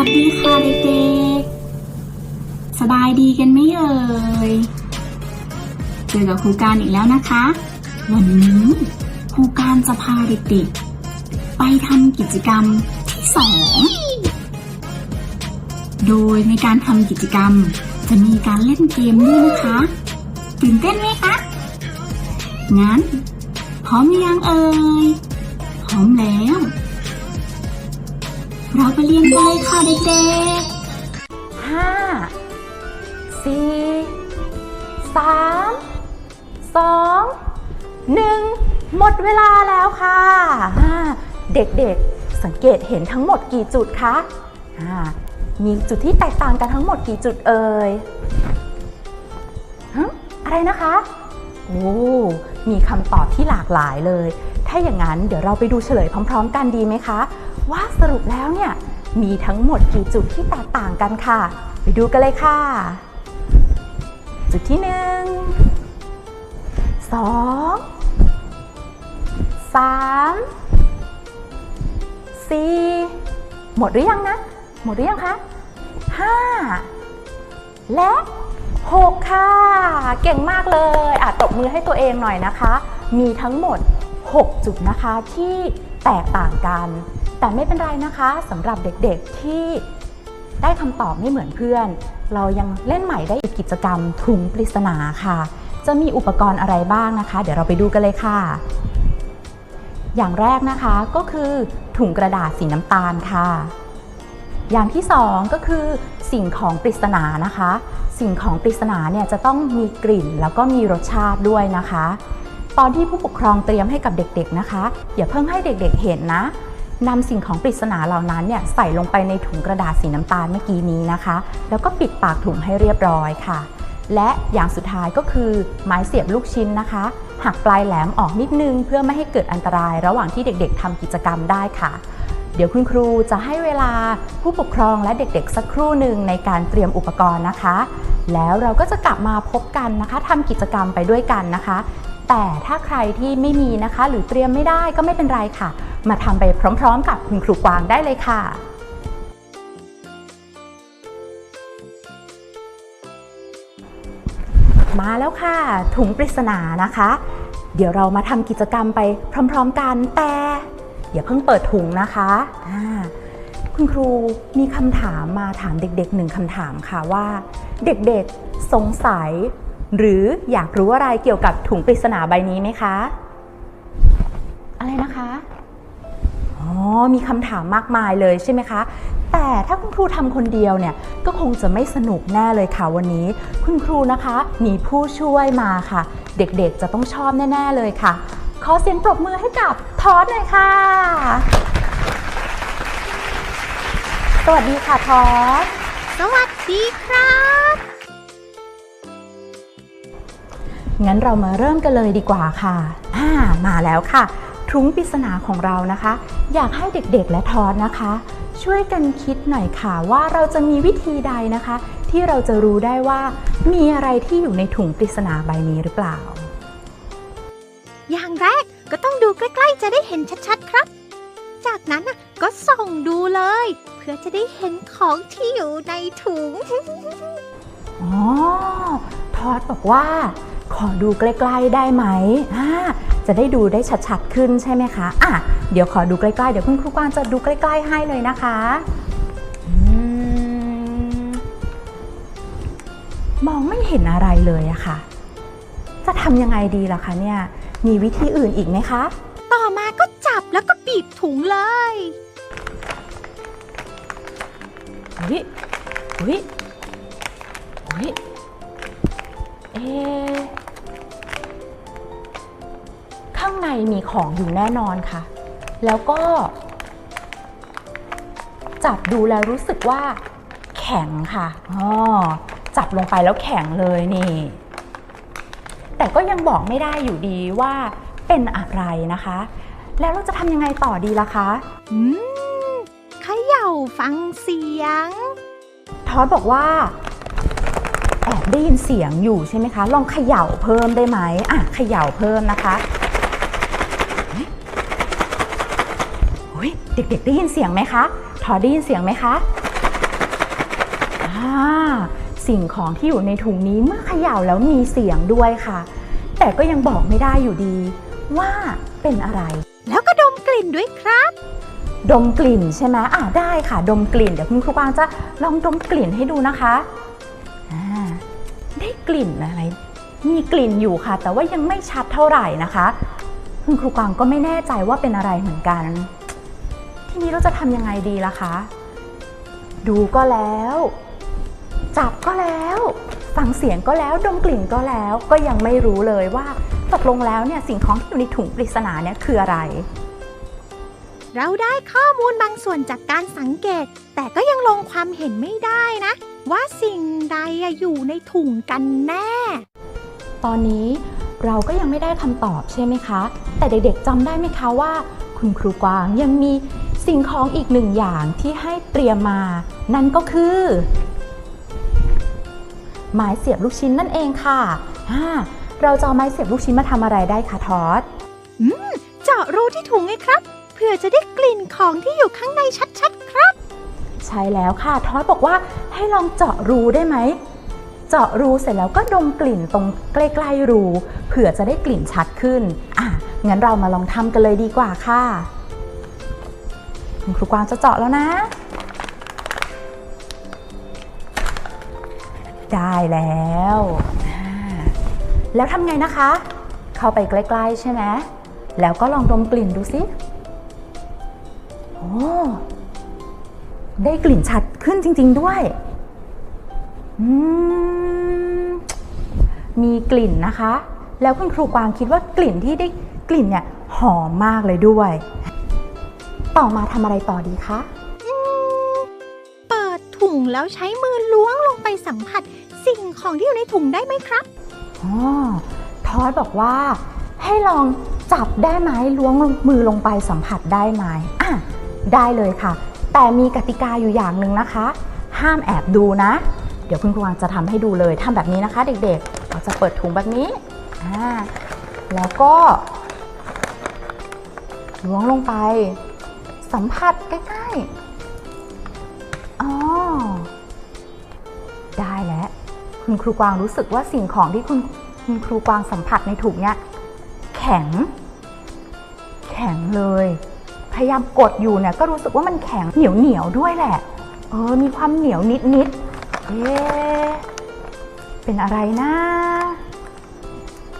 วัสดีค่ะเด็กๆ สบายดีกันไหมเอ่ย เจอกับครูการอีกแล้วนะคะ วันนี้ครูการจะพาเด็กๆ ไปทำกิจกรรมที่สอง โดยในการทำกิจกรรมจะมีการเล่นเกมด้วยนะคะ ตื่นเต้นไหมคะ งั้น พร้อมหรือยังเอ่ย พร้อมแล้ว เราไปเรียนกันเลยค่ะเด็กๆห้าสี่สามสองหนึ่งหมดเวลาแล้วค่ะอ่าเด็กๆ สังเกตเห็นทั้งหมดกี่จุดคะอ่ามีจุดที่แตกต่างกันทั้งหมดกี่จุดเอ่ยอะไรนะคะ โอ้ มีคำตอบที่หลากหลายเลย ถ้าอย่างนั้นเดี๋ยวเราไปดูเฉลยพร้อม ๆ กันดีไหมคะ ว่าสรุปแล้วเนี่ยมีทั้งหมดกี่จุดที่แตกต่างกันค่ะ ไปดูกันเลยค่ะ จุดที่หนึ่งสองสามสี่หมดหรือยังนะ หมดหรือยังคะห้าและ6ค่ะ เก่งมากเลยอะตบมือให้ตัวเองหน่อยนะคะ มีทั้งหมด 6 จุดนะคะที่แตกต่างกัน แต่ไม่เป็นไรนะคะสำหรับเด็กๆที่ได้คำตอบไม่เหมือนเพื่อน เรายังเล่นใหม่ได้อีกกิจกรรมถุงปริศนาค่ะ จะมีอุปกรณ์อะไรบ้างนะคะ เดี๋ยวเราไปดูกันเลยค่ะ อย่างแรกนะคะก็คือถุงกระดาษสีน้ำตาลค่ะ อย่างที่สองก็คือสิ่งของปริศนานะคะ สิ่งของปริศนาเนี่ยจะต้องมีกลิ่นแล้วก็มีรสชาติด้วยนะคะ ตอนที่ผู้ปกครองเตรียมให้กับเด็กๆนะคะ อย่าเพิ่งให้เด็กๆเห็นนะ นำสิ่งของปริศนาเหล่านั้นเนี่ยใส่ลงไปในถุงกระดาษสีน้ำตาลเมื่อกี้นี้นะคะ แล้วก็ปิดปากถุงให้เรียบร้อยค่ะ และอย่างสุดท้ายก็คือไม้เสียบลูกชิ้นนะคะหักปลายแหลมออกนิดนึง เพื่อไม่ให้เกิดอันตรายระหว่างที่เด็กๆทำกิจกรรมได้ค่ะ เดี๋ยวคุณครูจะให้เวลาผู้ปกครองและเด็กๆ สักครู่หนึ่งในการเตรียมอุปกรณ์นะคะ แล้วเราก็จะกลับมาพบกันนะคะทำกิจกรรมไปด้วยกันนะคะ แต่ถ้าใครที่ไม่มีนะคะ หรือเตรียมไม่ได้ก็ไม่เป็นไรค่ะ มาทำไปพร้อมๆ กับคุณครูกวางได้เลยค่ะมาแล้วค่ะ ถุงปริศนานะคะ เดี๋ยวเรามาทำกิจกรรมไปพร้อมๆกันแต่อย่าเพิ่งเปิดถุงนะคะคุณครูมีคำถามมาถามเด็กๆหนึ่งคำถามค่ะว่า เด็กๆสงสัย หรืออยากรู้อะไรเกี่ยวกับถุงปริศนาใบนี้ไหมคะ อะไรนะคะ มีคำถามมากมายเลยใช่ไหมคะ แต่ถ้าคุณครูทำคนเดียวเนี่ยก็คงจะไม่สนุกแน่เลยค่ะวันนี้ คุณครูนะคะมีผู้ช่วยมาค่ะ เด็กๆจะต้องชอบแน่ ๆเลยค่ะ ขอเสียงปรบมือให้กับทอสหน่อยค่ะ สวัสดีค่ะทอสสวัสดีครับงั้นเรามาเริ่มกันเลยดีกว่าค่ะอ่ามาแล้วค่ะ ถุงปริศนาของเรานะคะ อยากให้เด็กๆและทอสนะคะ ช่วยกันคิดหน่อยค่ะว่าเราจะมีวิธีใดนะคะ ที่เราจะรู้ได้ว่า มีอะไรที่อยู่ในถุงปริศนาใบนี้หรือเปล่า อย่างแรกก็ต้องดูใกล้ๆ จะได้เห็นชัดๆครับ จากนั้นน่ะก็ส่องดูเลย เพื่อจะได้เห็นของที่อยู่ในถุงอ๋อทอดบอกว่า ขอดูใกล้ ๆ ได้ไหมอ่า จะได้ดูได้ชัดๆขึ้นใช่ไหมคะอะเดี๋ยวขอดูใกล้ๆ เดี๋ยวคุณครูกวางจะดูใกล้ๆให้เลยนะคะอืมมองไม่เห็นอะไรเลยอะค่ะ จะทำยังไงดีล่ะคะเนี่ย มีวิธีอื่นอีกไหมคะ ต่อมาก็จับแล้วก็บีบถุงเลยอุ้ยอุ้ยอุ้ยเอะข้างในมีของอยู่แน่นอนค่ะ แล้วก็ จับดูแล้วรู้สึกว่า แข็งค่ะอ๋อจับลงไปแล้วแข็งเลยนี่ แต่ก็ยังบอกไม่ได้อยู่ดีว่าเป็นอะไรนะคะ แล้วเราจะทำยังไงต่อดีล่ะคะ อืมเขย่าฟังเสียง ทอสบอกว่าแอบได้ยินเสียงอยู่ใช่ไหมคะ ลองเขย่าเพิ่มได้ไหมอะเขย่าเพิ่มนะคะ เฮ้ยเด็กๆ ได้ยินเสียงไหมคะทอสได้ยินเสียงไหมคะอ่าสิ่งของที่อยู่ในถุงนี้เมื่อเขย่าแล้วมีเสียงด้วยค่ะ แต่ก็ยังบอกไม่ได้อยู่ดี ว่าเป็นอะไร แล้วก็ดมกลิ่นด้วยครับ ดมกลิ่นใช่ไหมอ่าได้ค่ะ ดมกลิ่น เดี๋ยวคุณครูกวางจะลองดมกลิ่นให้ดูนะคะอ่าได้กลิ่นอะไร มีกลิ่นอยู่ค่ะ แต่ว่ายังไม่ชัดเท่าไหร่นะคะ คุณครูกวางก็ไม่แน่ใจว่าเป็นอะไรเหมือนกัน ทีนี้เราจะทำยังไงดีล่ะคะ ดูก็แล้ว จับก็แล้ว ฟังเสียงก็แล้ว ดมกลิ่นก็แล้ว ก็ยังไม่รู้เลยว่าตกลงแล้วเนี่ยสิ่งของที่อยู่ในถุงปริศนาเนี่ยคืออะไร เราได้ข้อมูลบางส่วนจากการสังเกต แต่ก็ยังลงความเห็นไม่ได้นะ ว่าสิ่งใดอะอยู่ในถุงกันแน่ ตอนนี้เราก็ยังไม่ได้คำตอบใช่ไหมคะ แต่เด็กๆจำได้ไหมคะว่า คุณครูกวางยังมี สิ่งของอีกหนึ่งอย่างที่ให้เตรียมมา นั่นก็คือ ไม้เสียบลูกชิ้นนั่นเองค่ะอ่าเราจะเอาไม้เสียบลูกชิ้นมาทำอะไรได้คะทอดเจาะรูที่ถุงไงครับ เพื่อจะได้กลิ่นของที่อยู่ข้างในชัดๆครับ ใช่แล้วค่ะทอดบอกว่าให้ลองเจาะรูได้ไหม เจาะรูเสร็จแล้วก็ดมกลิ่นตรงใกล้ๆรูเผื่อจะได้กลิ่นชัดขึ้น อะงั้นเรามาลองทำกันเลยดีกว่าค่ะ คุณครูกวางจะเจาะแล้วนะ ได้แล้ว แล้วทำไงนะคะ เข้าไปใกล้ๆใช่ไหมแล้วก็ลองดมกลิ่นดูสิโอ้ได้กลิ่นชัดขึ้นจริง ๆด้วยมีกลิ่นนะคะ แล้วคุณครูกวางคิดว่ากลิ่นที่ได้กลิ่นเนี่ยหอมมากเลยด้วย ต่อมาทำอะไรต่อดีคะ เปิดถุงแล้วใช้มือล้วงลงไปสัมผัส สิ่งของที่อยู่ในถุงได้ไหมครับ อ๋อ ทอดบอกว่า ให้ลองจับได้ไหมล้วงมือลงไปสัมผัสได้ไหมอะได้เลยค่ะ แต่มีกติกาอยู่อย่างหนึ่งนะคะ ห้ามแอบดูนะ เดี๋ยวคุณครูวางจะทำให้ดูเลยทำแบบนี้นะคะ เด็กๆ เราจะเปิดถุงแบบนี้อ่าแล้วก็ล้วงลงไป สัมผัสใกล้ๆอ๋อได้แล้ว คุณครูกวางรู้สึกว่าสิ่งของที่คุณคุณครูกวางสัมผัสในถุงเนี่ยแข็ง แข็งเลย พยายามกดอยู่เนี่ยก็รู้สึกว่ามันแข็งเหนียวเหนียวด้วยแหละ เออ มีความเหนียวนิดนิดๆเอ๊เป็นอะไรนะ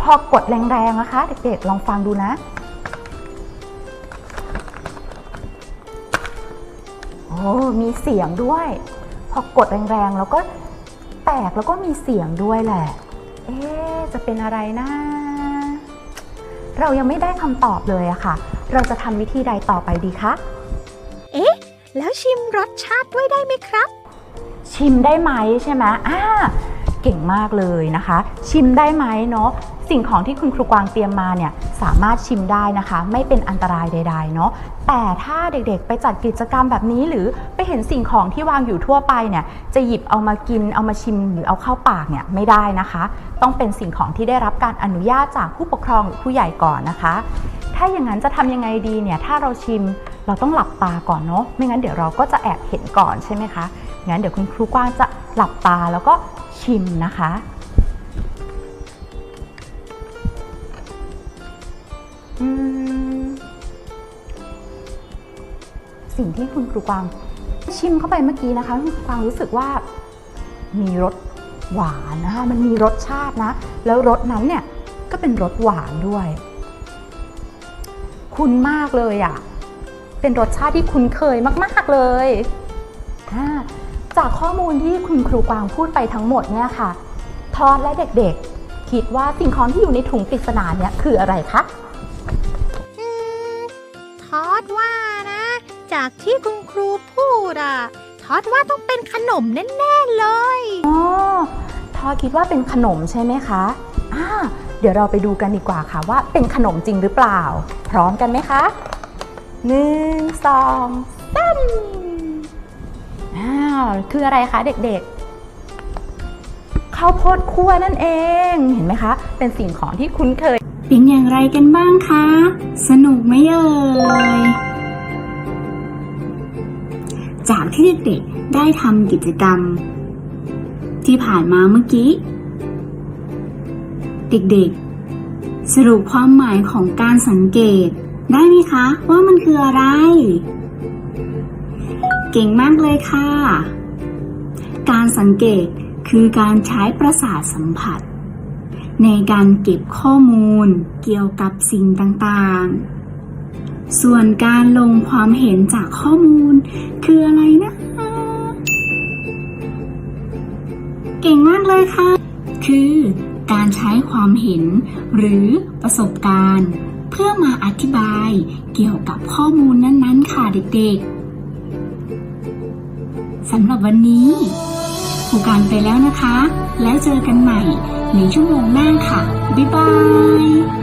พอกดแรงๆนะคะ เด็กๆ ลองฟังดูนะ มีเสียงด้วย พอกดแรงๆแล้วก็แตกแล้วก็มีเสียงด้วยแหละ เอ๊ะจะเป็นอะไรนะ เรายังไม่ได้คำตอบเลยอะค่ะ เราจะทำวิธีใดต่อไปดีคะแล้วชิมรสชาติด้วยได้ไหมครับ ชิมได้ไหมใช่ไหมอ่าเก่งมากเลยนะคะ ชิมได้ไหมเนาะ สิ่งของที่คุณครูกวางเตรียมมาเนี่ยสามารถชิมได้นะคะ ไม่เป็นอันตรายใดๆเนาะแต่ถ้าเด็กๆ ไปจัดกิจกรรมแบบนี้หรือไปเห็นสิ่งของที่วางอยู่ทั่วไปเนี่ยจะหยิบเอามากินเอามาชิมหรือเอาเข้าปากเนี่ยไม่ได้นะคะ ต้องเป็นสิ่งของที่ได้รับการอนุญาตจากผู้ปกครองหรือผู้ใหญ่ก่อนนะคะ ถ้าอย่างนั้นจะทำยังไงดีเนี่ยถ้าเราชิมเราต้องหลับตาก่อนเนาะไม่งั้นเดี๋ยวเราก็จะแอบเห็นก่อนใช่ไหมคะงั้นเดี๋ยวคุณครูกว้างจะหลับตาแล้วก็ชิมนะคะ สิ่งที่คุณครูกวางชิมเข้าไปเมื่อกี้นะคะคุณครูกวางรู้สึกว่ามีรสหวานนะคะมันมีรสชาตินะ แล้วรสนั้นเนี่ยก็เป็นรสหวานด้วย คุ้นมากเลยอะ่ะ เป็นรสชาติที่คุ้นเคยมาก ๆ เลย จากข้อมูลที่คุณครูกวางพูดไปทั้งหมดเนี่ยค่ะ ทอดและเด็กๆ คิดว่าสิ่งของที่อยู่ในถุงปริศนาเนี่ยคืออะไรคะ จากที่คุณครูพูดอะทอดว่าต้องเป็นขนมแน่ๆเลย อ๋อทอดคิดว่าเป็นขนมใช่ไหมคะอ่าเดี๋ยวเราไปดูกันดีกว่าค่ะว่าเป็นขนมจริงหรือเปล่า พร้อมกันไหมคะหนึ่งสองสามอ้าวคืออะไรคะเด็กๆข้าวโพดคั่วนั่นเองเห็นไหมคะ เป็นสิ่งของที่คุ้นเคย เป็นอย่างไรกันบ้างคะ สนุกไหมเอ่ย ที่เด็กๆได้ทำกิจกรรม ที่ผ่านมาเมื่อกี้ เด็กๆ สรุปความหมายของการสังเกต ได้ไหมคะ ว่ามันคืออะไร เก่งมากเลยค่ะ การสังเกตคือการใช้ประสาทสัมผัส ในการเก็บข้อมูลเกี่ยวกับสิ่งต่างๆ ส่วนการลงความเห็นจากข้อมูล คืออะไรนะ เก่งมากเลยค่ะ คือการใช้ความเห็น หรือประสบการณ์ เพื่อมาอธิบายเกี่ยวกับข้อมูลนั้นๆ ค่ะเด็กๆสำหรับวันนี้ครูการไปแล้วนะคะ แล้วเจอกันใหม่ในชั่วโมงหน้าค่ะ บ๊ายบาย